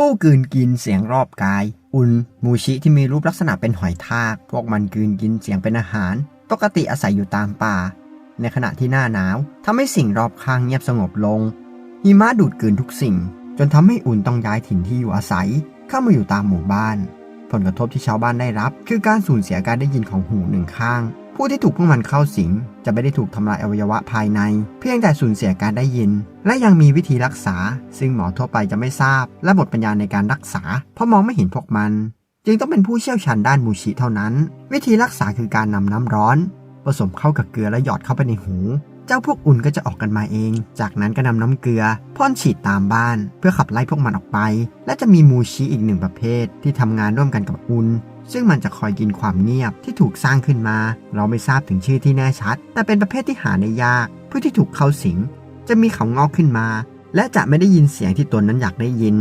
ผู้กืนกินเสียงรอบกาย อุนมูชิที่มีรูปลักษณะเป็นหอยทาก พวกมันกืนกินเสียงเป็นอาหาร ปกติอาศัยอยู่ตามป่า ในขณะที่หน้าหนาวทำให้สิ่งรอบข้างเงียบสงบลง หิมะดูดกืนทุกสิ่ง จนทำให้อุ่นต้องย้ายถิ่นที่อยู่อาศัย เข้ามาอยู่ตามหมู่บ้าน ผลกระทบที่ชาวบ้านได้รับ คือการสูญเสียการได้ยินของหูหนึ่งข้าง ผู้ที่ถูกพวกมันเข้าสิง จะไม่ได้ถูกทำลายอวัยวะภายใน เพียงแต่สูญเสียการได้ยิน และยังมีวิธีรักษา ซึ่งหมอทั่วไปจะไม่ทราบ และหมดปัญญาในการรักษา เพราะมองไม่เห็นพวกมัน จึงต้องเป็นผู้เชี่ยวชาญด้านมูชิเท่านั้น วิธีรักษาคือการนำน้ำร้อน ผสมเข้ากับเกลือและหยอดเข้าไปในหูเจ้าพวกอุ่นก็จะออกกันมาเอง จากนั้นก็นำน้ำเกลือพ่นฉีดตามบ้าน เพื่อขับไล่พวกมันออกไป และจะมีมูชิอีกหนึ่งประเภทที่ทำงานร่วมกันกับอุ่น ซึ่งมันจะคอยกินความเงียบที่ถูกสร้างขึ้นมา เราไม่ทราบถึงชื่อที่แน่ชัด แต่เป็นประเภทที่หาได้ยาก ผู้ที่ถูกเข้าสิง จะมีเขางอกขึ้นมา และจะไม่ได้ยินเสียงที่ตนนั้นอยากได้ยิน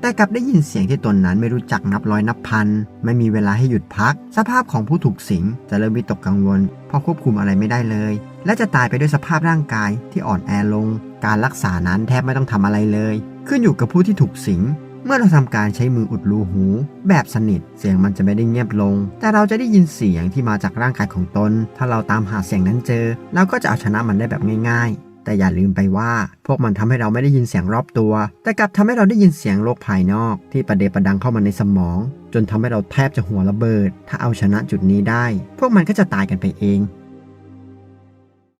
แต่กลับได้ยินเสียงที่ตนนั้นไม่รู้จักนับร้อยนับพัน ไม่มีเวลาให้หยุดพัก สภาพของผู้ถูกสิงจะเริ่มวิตกกังวล เพราะควบคุมอะไรไม่ได้เลย และจะตายไปด้วยสภาพร่างกายที่อ่อนแอลง การรักษานั้นแทบไม่ต้องทำอะไรเลย ขึ้นอยู่กับผู้ที่ถูกสิง เมื่อเราทำการใช้มืออุดรูหู แบบสนิท เสียงมันจะไม่ได้เงียบลง แต่เราจะได้ยินเสียงที่มาจากร่างกายของตน ถ้าเราตามหาเสียงนั้นเจอ เราก็จะเอาชนะมันได้แบบง่ายๆ แต่อย่าลืมไปว่า พวกมันทำให้เราไม่ได้ยินเสียงรอบตัว แต่กลับทำให้เราได้ยินเสียงโลกภายนอก ที่ประเดประดังเข้ามาในสมอง จนทำให้เราแทบจะหัวระเบิด ถ้าเอาชนะจุดนี้ได้ พวกมันก็จะตายกันไปเอง